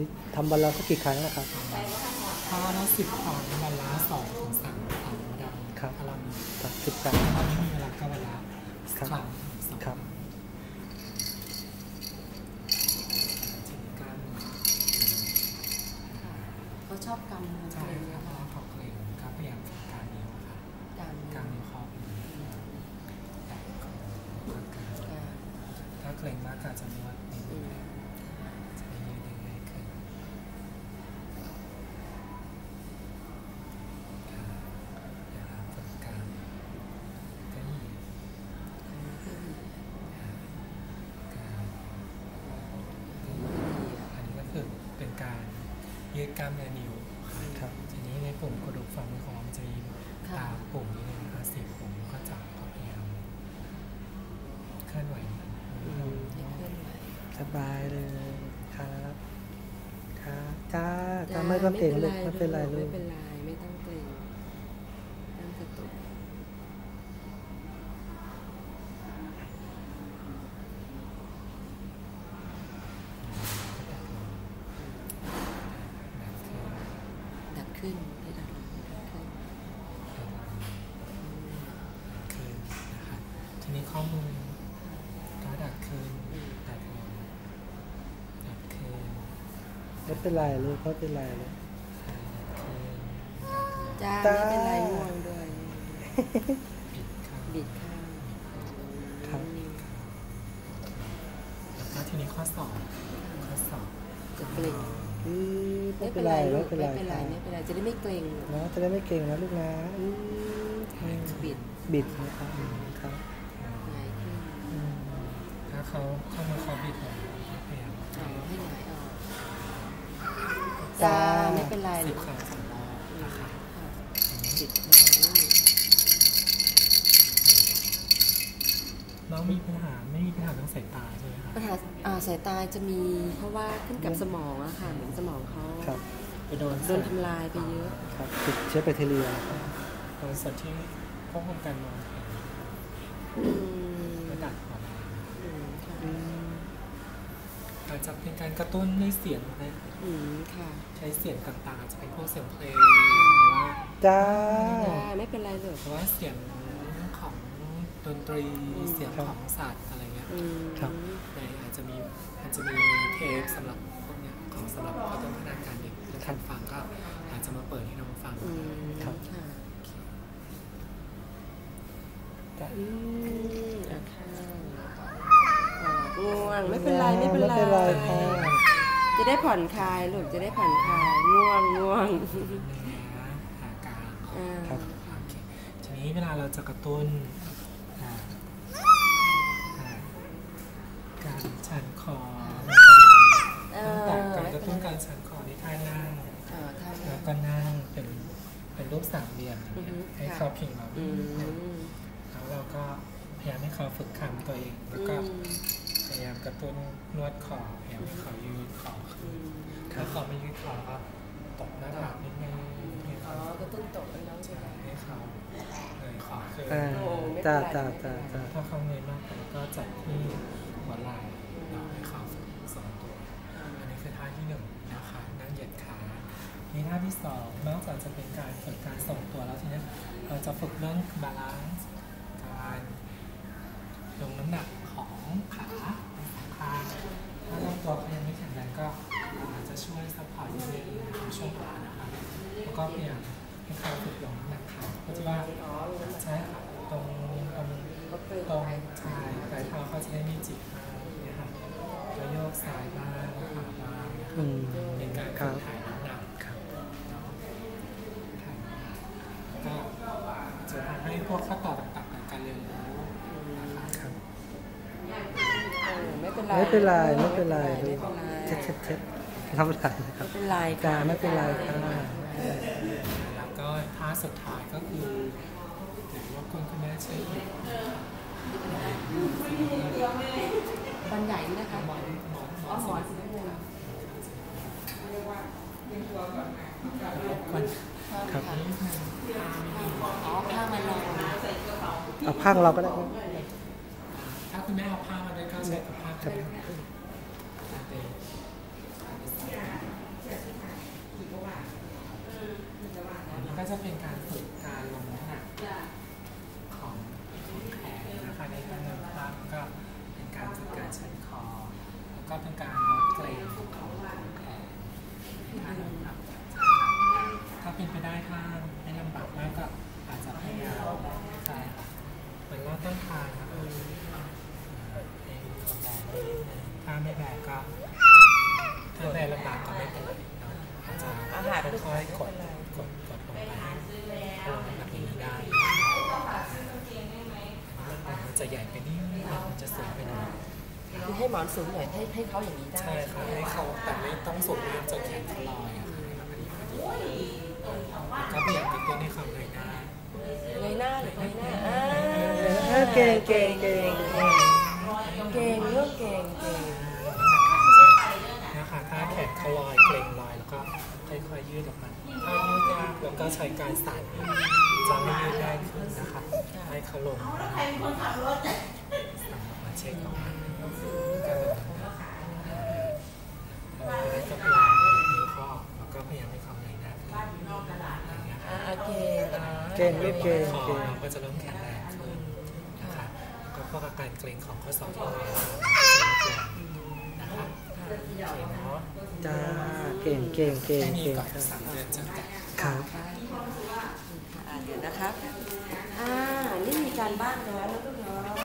นี่ทำวันละสักกี่ครั้งนะครับถ้าละสิบครั้งวันละสองถึงสามครั้งก็ได้ครับถ้าเรามีครับสิบครั้งถ้าไม่มีเวลาก็วันละครับครั้งสองครับถึงการเขาชอบกำมือใช่เกรงครับเพราะว่าเขาเกรงก็พยายามฝึกการนิ้วค่ะกำการนิ้วเขาแต่ก็ถ้าเกรงมากก็อาจจะนวดนิดนึงจะได้ยืดได้ง่ายขึ้นค่ะนะครับฝึกการก็ยีการอันนี้ก็คือเป็นการ ยืดกล้ามเนื้อนิ้วครับทีนี้ในปุ่มกระดูกฝ่ามือของเรามันจะมีตามปุ่มนี้เลยนะคะสิบปุ่มก็จับก็พยายามเคลื่อนไหวมันอืมให้เคลื่อนไหวสบายเลยครับครับจ้าจ้าไม่ต้องเก่งเลยไม่เป็นไรลูไม่กเป็นไรไม่ต้องเกรงตั้งสติ แบบคือดัดขึ้นให้ดัดลงดัดขึ้นคือนะคะทีนี้ข้อมือก็ดัดขึ้นดัดลงดัดขึ้นไม่เป็นไรลูกไม่เป็นไรลูกใช่ดัดขึ้นจ้าจ้าไม่เป็นไรง่วงด้วยบิดเข้าบิดข้างครับอืมแล้วก็ทีนี้ข้อศอกข้อศอกจะเกรงอืม ไม่ไม่เป็เป็นนไรไรลูไม่กเป็นไรไม่เป็นไรครับไม่เป็นไรจะได้ไม่เกรงนะจะได้ไม่เก่งนะลูกนะอืมบิดบิดนะครับอืมครับหงายขึ้นอืมถ้าเขาข้อมือเขาบิดหน่อยพยายามอ๋อให้หงายออกจ้าไม่เป็นไรสิลูบกครั้งสองรอบนะคะค่ะบิดมา น้องมีปัญหาไม่มีปัญหาทางสายตาใช่ไหมคะปัญหาอ่าสายตาจะมีเพราะว่าขึ้นกับสมองอะค่ะเหมือนสมองเขาครับไปโดนโดนทำลายไปเยอะครับติดเชื้อแบคทีเรียโดนส่วนที่ควบคุมการมองเห็นอืมระดับก่อนอืมค่ะอืมอาจจะเป็นการกระตุ้นด้วยเสียงนะอืมค่ะใช้เสียงต่างๆอาจจะเป็นพวกเสียงเพลงหรือว่าจ้าได้ไม่เป็นไรเลยหรือว่าเสียงของ ดนตรีอืมเสียงของสัตว์อะไรเงี้ยอืมในอาจจะมีอาจจะมีเทปสำหรับพวกเนี้ยของสำหรับกระตุ้นพัฒนาการเด็กและการฟังก็อาจจะมาเปิดให้น้องฟังอืมครับค่ะจ้าอืมอะค่ะอ่าง่วงไม่เป็นไรไม่เป็นไรไม่เป็นไรค่ะจะได้ผ่อนคลายลูกจะได้ผ่อนคลายง่วงง่วงเนื้อหากลางอ่าครับโอเคทีนี้เวลาเราจะกระตุ้นอ่าอ่า การชันคอตั้งแต่การกระตุ้นการชันคอในท่านั่งแล้วก็นั่งเป็นเป็นรูปสามเหลี่ยมให้เขาพิงเราแล้วเราก็พยายามให้เขาฝึกคำตัวเอง แล้วก็พยายามกระตุ้นนวดคอพยายามให้เขายืดคอขึ้อืนถ้าเขาไม่ยืดคอก็ตบหน้าผากนิดนึงอ๋อกระตุ้นตกไปน้องใช่ไหมให้เขาเงยคอขึ้น อ่าเป็นไรจ้าจ้าเป็นไรจ้าจ้าถ้าเขาเงยมากไปก็จับที่หัวไหล่แล้วให้เขาสองตัว อันนี้คือท่าที่หนึ่งนะคะนั่งเหยียดขานี่ท่าที่สองนอกจากจะเป็นการฝึกการส่งตัวแล้วทีนี้เราจะฝึกเรื่องบาลานซ์การลงน้ำหนักของขาทั้งสองข้างถ้าลำตัวเขายังไม่แข็งแรงก็อาจจะช่วยซัพพอร์ตนิดนึงในช่วงขานะคะแล้วก็เพยายามให้เขาฝึกลงน้ำหนักขาเพราะว่าใช่ค่ะ ตรงตรงก็เกรงตรงไปชายปลายเท้าเขาจะได้ม่จิกมาเนี่ยค่ะแล้วโยกซ้ายบ้างขวาบ้างนะคะอืมเป็นการครัฝึบ กถ่ายน้ำหนักครับ เนาะถ่ายน้ำหนักก็จะทำให้พวกข้อต่อต่างๆในการเรียนรู้นะคะครับ เออไม่เป็นไรไม่เป็นไรไม่เป็นไรไม่ลูเป็นไรเช็ดเช็ดเช็ดทำไรนะครับไม่เป็นไรจ้าไม่เป็นไรค่ะ แล้วก็ท่าสุดท้ายก็คือ ว่าคนคะแนนใช่ไหมบันใหญ่นะคะหมอนหมอนหมอนสีน้ำงินาเมันครับางเอาผ้าเราก็ได้ถ้าคุณแม่เอาผ้ามาด้วยก็ใช้กับผ้าก็ได้ก็จะเป็นการ ต้นทางครับเออถ้าไม่แบกก็ถ้าแบกลำบากก็ไม่เป็นไรเนะอาจจะอาหารค่อยๆกดกดกดลงไปลงแบบนี้ได้มันจะใหญ่ไปนิดนึงมันจะสูงไปหน่อยคือให้หมอนสูงหน่อยให้ให้เขาอย่างนี้ได้ใช่ค่ะให้เขาแต่ไม่ต้องสูงมากจนแขนเขาลอยอะ ก่งเก่งเก่งเก่งเลือกเก่งเก่งนะคะถ้าแขนเขาลอยเกรงลอยแล้วก็ค่อยๆยืดออกมาถ้ายืดยากแล้วก็ใช้การสั่นจะให้ยืดได้ขึ้นนะคะให้เขาลงสั่นออกมาเช็คออกมาก็ลงแล้วก็พยายามนิ้วข้อแล้วก็พยายามให้ความใหญ่หน้าขึ้นอย่างเงี้ยค่ะอ่าโอเคอ่าเก่งลูกเก่งเก่งเราก็จะเริ่มแข็ง ก็พวกอาการเกร็งของข้อศอกที่เราจะลดลงนะคะโอเคเนาะจ้าเก่งเก่งเก่งแค่นี้เก่งก่อนครับสามเดือนจะกลับครับ อ่าเดี๋ยวนะครับ อ่า นี่มีการบ้านนะแล้วก็